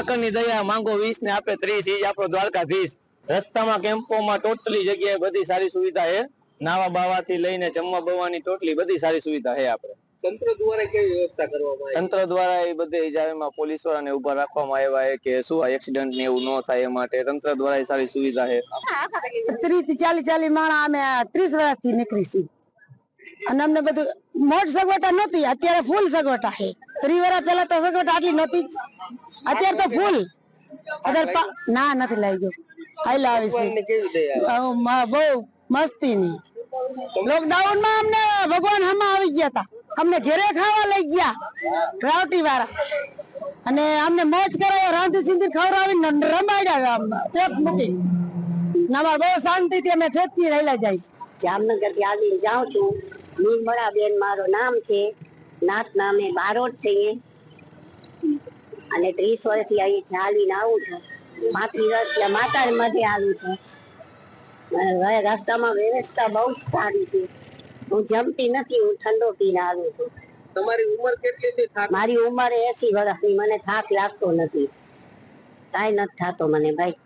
ઠાકરની દયા માંગો વીસ ને આપે ત્રીસ ઈ જ આપણો દ્વારકાધીશ. રસ્તામાં કેમ્પોમાં ટોટલી જગ્યાએ બધી સારી સુવિધા છે. નાવા બાવાથી લઈને જમવા બવાની ટોટલી બધી સારી સુવિધા છે આપણે. તંત્ર દ્વારા કેવી વ્યવસ્થા કરવામાં તંત્ર દ્વારા એ બધે ઇજારામાં પોલીસ વાળાને ઊભા રાખવામાં આવ્યા છે કે શું એક્સિડન્ટ ને એવું ન થાય એ માટે. તંત્ર દ્વારા એ સારી સુવિધા છે. ત્રીસથી ચાલીસ ચાલીસ માણસ અમે ત્રીસ વર્ષથી નીકળી છીએ અને અમને બધું મોટ સગવટા નહોતી અત્યારે ફૂલ સગવટા છે. ત્રીસ વર્ષ પહેલા તો આટલી નહોતી. જ. અત્યારે તો ફૂલ અત્યારે ના નથી લઈ ગયો હાઈલા આવી છે. બહુ મસ્તી ની. લોકડાઉનમાં અમને ભગવાન હમા આવી ગયા હતા અમને ઘેરે ખાવા લઈ ગયા રાવટી વાળા અને અમને મોજ કરાવ્યા રાંધી સિંધી ખવડાવી રમાડ્યા ટેપ મૂકી. અમારે બહુ શાંતિથી અમે ઠેઠથી રહેલા જાય. જામનગરથી આગળ જાઉં છું. નિર્મળા બેન મારું નામ છે. નાત નામે બારોટ છે અને ત્રીસ વર્ષથી અહીં હાલીને આવું છું. પાંત્રીસ વર્ષથી માતા મધ્ય આવું છું. રસ્તામાં વ્યવસ્થા બહુ જ સારી છે. હું જમતી નથી હું ઠંડો પીને આવું છું. તમારી ઉંમર કેટલી છે મારી ઉંમર એસી વર્ષની મને થાક લાગતો નથી. કાંઈ નથી થતો મને ભાઈ.